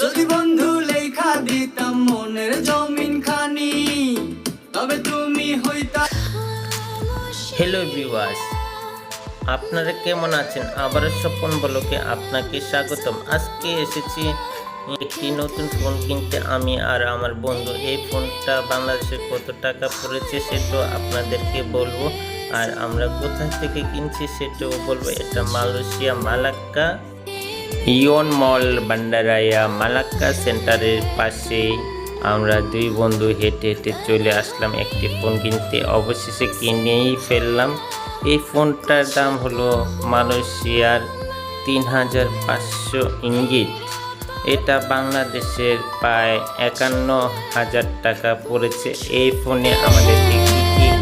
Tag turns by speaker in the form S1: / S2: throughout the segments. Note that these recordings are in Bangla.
S1: যদি বন্ধু লেখা দিতাম মনের জমিন খানি তবে তুমি হইতা
S2: হ্যালো ভিউয়ার্স আপনারা কেমন আছেন? আবারও স্বপন বলকে আপনাকে স্বাগতম। আজকে এসেছি একটি নতুন ফোন কিনতে। আমি আর আমার বন্ধু এই ফোনটা বাংলাদেশে কত টাকা পড়েছে সেটাও আপনাদেরকে বলব। আর আমরা কোথা থেকে কিনছি সেটাও বলব। এটা Malaysia, Malacca. Aeon mall Bandaraya Malacca সেন্টারের পাশেই আমরা দুই বন্ধু হেঁটে হেঁটে চলে আসলাম একটি ফোন কিনতে। অবশেষে কিনেই ফেললাম। এই ফোনটার দাম হলো মালয়েশিয়ার তিন হাজার পাঁচশো ইঙ্গিত। এটা বাংলাদেশের প্রায় একান্ন হাজার টাকা পড়েছে। এই ফোনে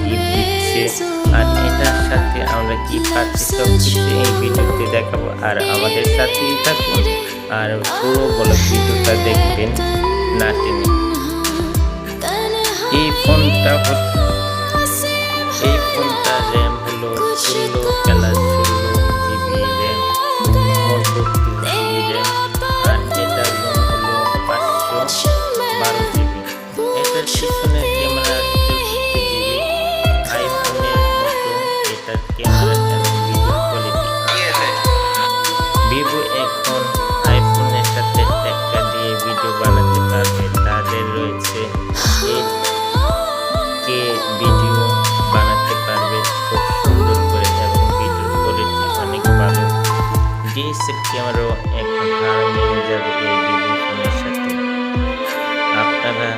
S2: গিফট দিচ্ছে? আর এটার সাথে আমরা কি পাচ্ছি? সব কিছু এই ভিডিওতে দেখাবো। আর আমাদের সাথেই থাকুন। আর পুরো বলো ভিডিওটা দেখবেন, না টেনে। এই ফোনটা এই ফোনটা ডিএসএল ক্যামেরাও এখন হার মেরে যাবে এই ভিভো সাথে। আপনারা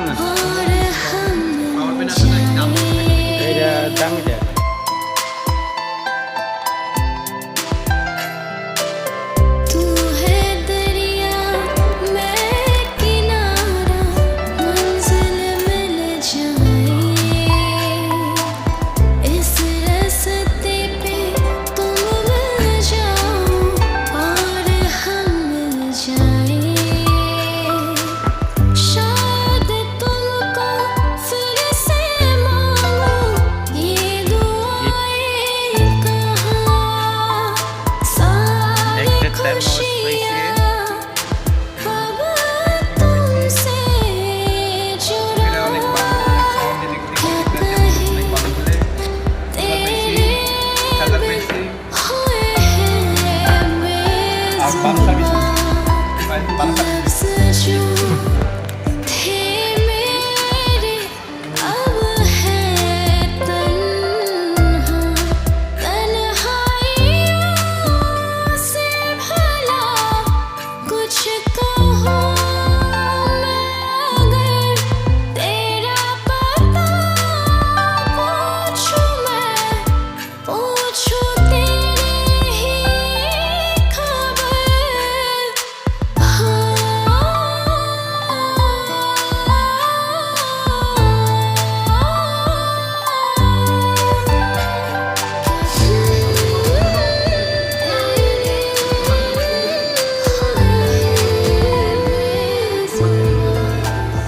S3: না। দামিটা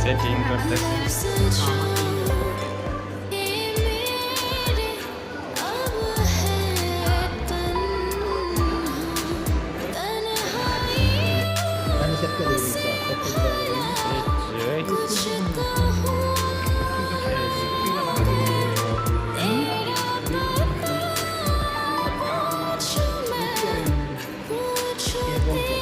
S3: Evet, yayın dörtte.
S2: Thank you.